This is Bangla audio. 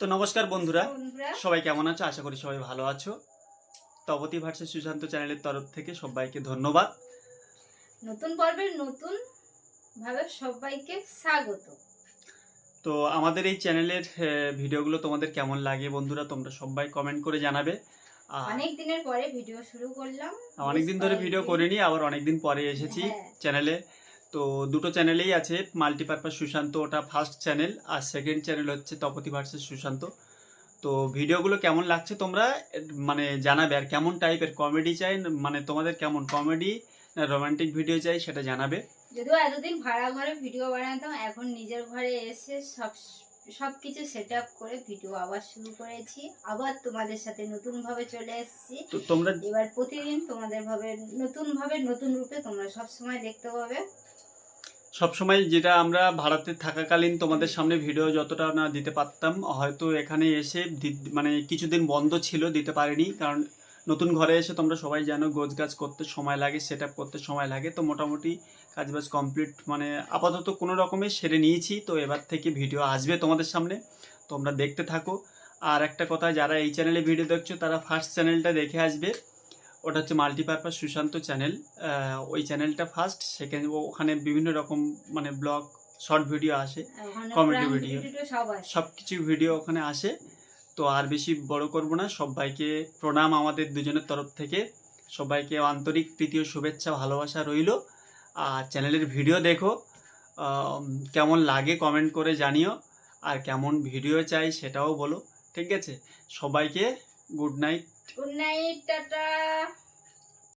তো নমস্কার বন্ধুরা। সবাই কেমন আছো? আশা করি সবাই ভালো আছো। তপতি ভার্সেস সুশান্ত চ্যানেলের তরফ থেকে সবাইকে ধন্যবাদ। নতুন পর্বের নতুন ভাবে সবাইকে স্বাগত। তো আমাদের এই চ্যানেলের ভিডিওগুলো তোমাদের কেমন লাগে বন্ধুরা তোমরা সবাই কমেন্ট করে জানাবে। অনেক দিনের পরে ভিডিও শুরু করলাম। অনেকদিন ধরে ভিডিও করিনি আবার অনেকদিন পরে এসেছি হ্যাঁ। চ্যানেলে। তো দুটো চ্যানেলেই আছে মাল্টিপারপাস সুশান্ত ওটা ফার্স্ট চ্যানেল আর সেকেন্ড চ্যানেল হচ্ছে তপতি ভার্সেস সুশান্ত। তো ভিডিওগুলো কেমন লাগছে তোমরা মানে জানাবে আর কেমন টাইপের কমেডি চাই মানে তোমাদের কেমন কমেডি না রোমান্টিক ভিডিও চাই সেটা জানাবে। যদিও এতদিন ভাড়া ঘরে ভিডিও বানাতাম এখন নিজের ঘরে এসে সব সব কিছু সেট আপ করে ভিডিও আবার শুরু করেছি। আবার তোমাদের সাথে নতুন ভাবে চলে এসেছি। তো তোমরা এবার প্রতিদিন তোমাদের ভাবে নতুন ভাবে নতুন রূপে তোমরা সব সময় দেখতে পাবে। সবসময় যেটা আমরা ভাড়াতে থাকাকালীন তোমাদের সামনে ভিডিও যতটা না দিতে পারতাম, হয়তো এখানে এসে মানে কিছুদিন বন্ধ ছিল, দিতে পারিনি। কারণ নতুন ঘরে এসে তোমরা সবাই জানো গোছ গাছ করতে সময় লাগে সেট করতে সময় লাগে। তো মোটামুটি কাজবাজ কমপ্লিট মানে আপাতত কোনো রকমে সেরে নিয়েছি। তো এবার থেকে ভিডিও আসবে তোমাদের সামনে। তোমরা দেখতে থাকো। আর একটা কথা, যারা এই চ্যানেলে ভিডিও দেখছ, তারা ফার্স্ট চ্যানেলটা দেখে আসবে। ওটা হচ্ছে মাল্টিপারপাস সুশান্ত চ্যানেল ওই চ্যানেলটা ফার্স্ট সেকেন্ড ওখানে বিভিন্ন রকম মানে ব্লগ শর্ট ভিডিও আসে কমেডি video। video সব কিছু ভিডিও ওখানে আসে। তো আর বেশি বড় করব না সবাইকে প্রণাম আমাদের দুজনের তরফ থেকে। সবাইকে আন্তরিক ও শুভেচ্ছা ভালোবাসা রইল। আর চ্যানেলের ভিডিও দেখো কেমন লাগে কমেন্ট করে জানিও। আর কেমন ভিডিও চাই সেটাও বলো ঠিক আছে? সবাইকে good night good night tata